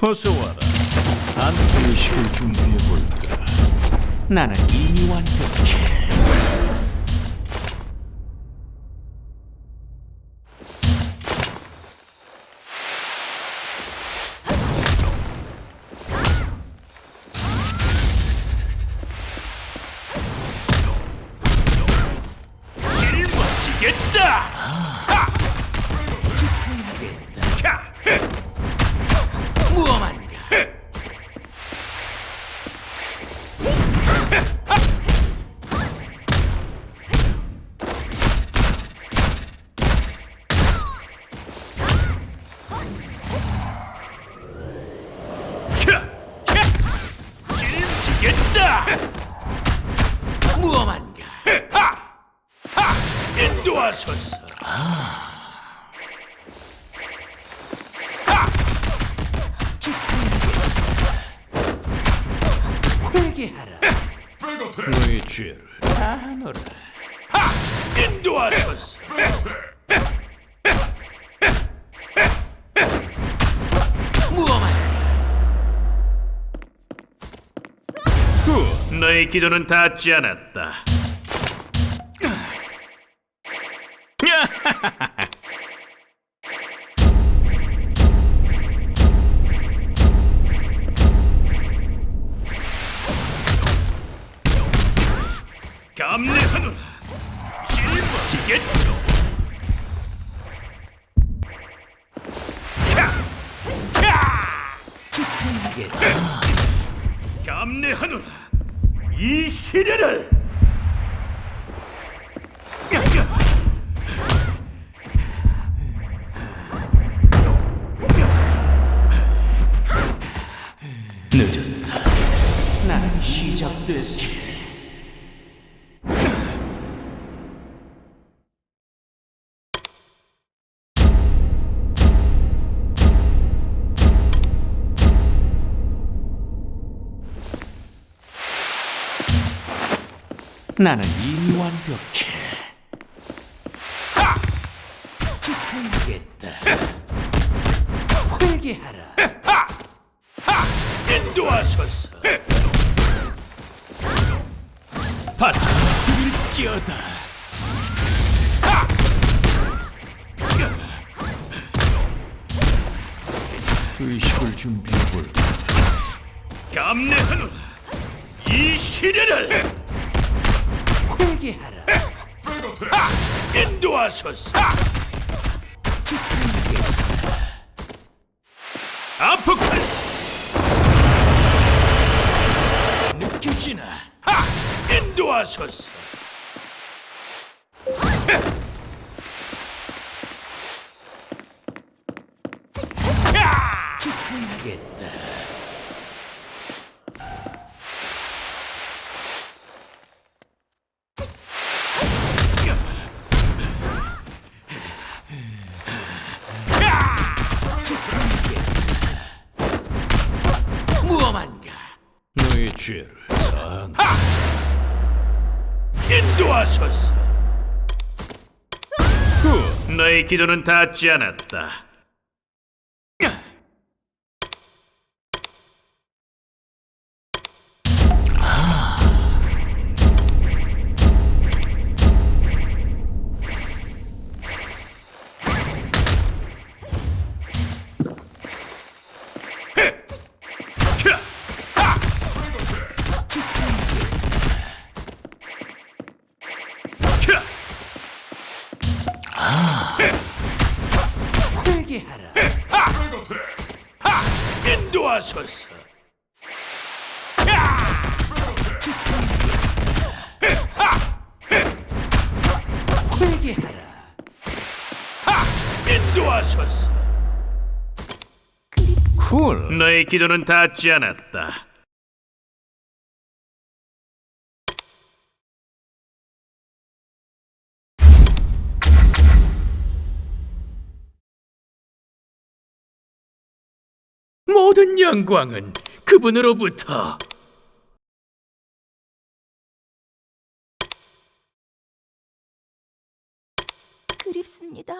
어서 와라. 안의식을 준비해볼까. 나는 이미 완벽해. 짊지겠다. 무엄한가? 인도하소서. 회개하라. 너의 죄를 사하노라. 인도하소서. 후, 너의 기도는 닿지 않았다. 감내하노라. 짊어지겠노. 야! 야! 기쁘겠다. 감내하노라. 이 시련을. 늦었다. 난 시작됐어. 나는 이미 완벽해. 기쁘겠다. 회개하라. 인도하소서. 받아들일지어다. 의식을 준비해볼까. 감내하노라. 이 시련을. 회개하라. 인도하소서. 아포칼립스. 느껴지나? 하! 인도하소서. 기쁘겠다. 무엄 죄를 사한다. 인도하소서. 후, 너의 기도는 닿지 않았다. 회개하라. 인도하소서. 회개하라. 인도하소서. 쿨. 너의 기도는 닿지 않았다. 모든 영광은 그분으로부터 그립습니다.